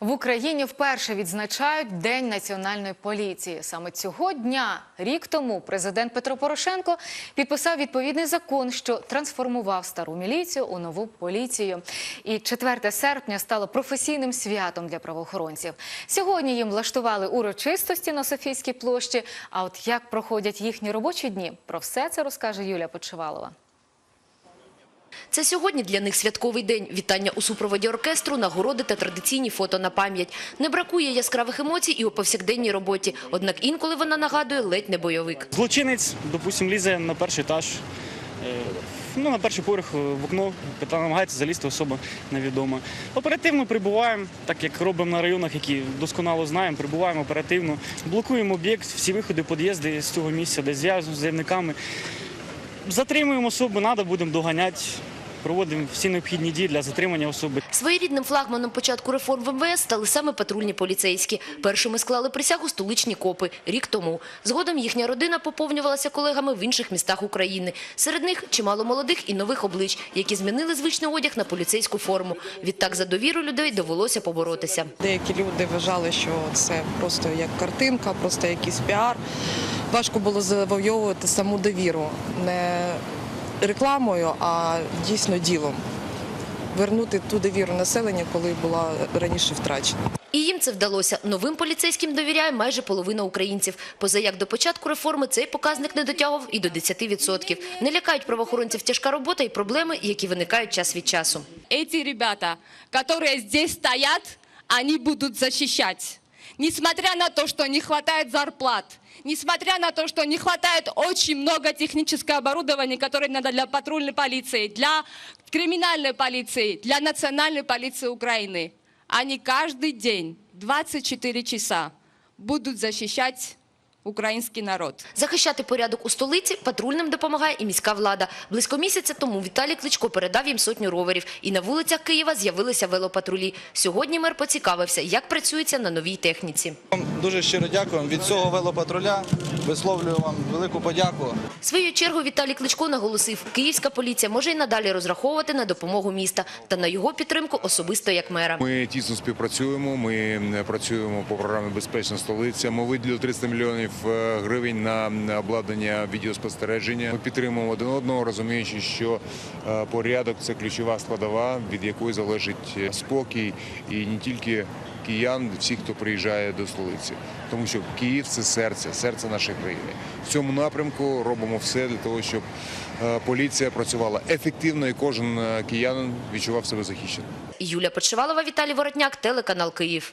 В Україні вперше відзначають День національної поліції. Саме цього дня, рік тому, президент Петро Порошенко підписав відповідний закон, що трансформував стару міліцію у нову поліцію. І 4 серпня стало професійним святом для правоохоронців. Сьогодні їм влаштували урочистості на Софійській площі. А от як проходять їхні робочі дні, про все це розкаже Юлія Почивалова. Це сьогодні для них святковий день. Вітання у супроводі оркестру, нагороди та традиційні фото на пам'ять. Не бракує яскравих емоцій і у повсякденній роботі. Однак інколи вона нагадує ледь не бойовик. Злочинець, допустим, лізе на перший етаж, е, ну, на перший поверх е, в окно, намагається залізти особа невідома. Оперативно прибуваємо, так як робимо на районах, які досконало знаємо, прибуваємо оперативно, блокуємо об'єкт, всі виходи, під'їзди з цього місця, де зв'язуємо з заявниками. Затримуємо особу, треба, будемо доганяти, проводимо всі необхідні дії для затримання особи. Своєрідним флагманом початку реформ в МВС стали саме патрульні поліцейські. Першими склали присягу столичні копи рік тому. Згодом їхня родина поповнювалася колегами в інших містах України. Серед них чимало молодих і нових облич, які змінили звичний одяг на поліцейську форму. Відтак за довіру людей довелося поборотися. Деякі люди вважали, що це просто як картинка, просто якийсь піар. Важко було завойовувати саму довіру не рекламою, а дійсно ділом. Вернути ту довіру населення, коли була раніше втрачена. І їм це вдалося. Новим поліцейським довіряє майже половина українців. Поза як до початку реформи цей показник не дотягував і до 10%. Не лякають правоохоронців тяжка робота і проблеми, які виникають час від часу. эти ребята, которые здесь стоят, они будут защищать. Несмотря на то, что не хватает зарплат, несмотря на то, что не хватает очень много технического оборудования, которое надо для патрульной полиции, для криминальной полиции, для национальной полиции Украины, они каждый день, 24 часа, будут защищать украинский народ. Захищати порядок у столиці патрульним допомагає і міська влада. Близько місяця тому Віталій Кличко передав їм сотню роверів. І на вулицях Києва з'явилися велопатрулі. Сьогодні мер поцікавився, як працюється на новій техніці. Дуже щиро дякую. Від цього велопатруля висловлюю вам велику подяку. Свою чергу Віталій Кличко наголосив, київська поліція може й надалі розраховувати на допомогу міста та на його підтримку особисто як мера. Ми тісно співпрацюємо. Ми працюємо по програмі Безпечна столиця. Ми виділили 300 мільйонів е, гривень на на обладнання відеоспостереження. Ми підтримуємо один одного, розуміючи, що е, порядок це ключова складова, від якої залежить е, спокій і не тільки киян, всіх, хто приїжджає до столиці, тому що Київ це серце, серце нашої країни. В цьому напрямку робимо все для того, щоб е, поліція працювала ефективно і кожен е, киянин відчував себе захищеним. Юлія Почивалова, Віталій Воротняк, телеканал Київ.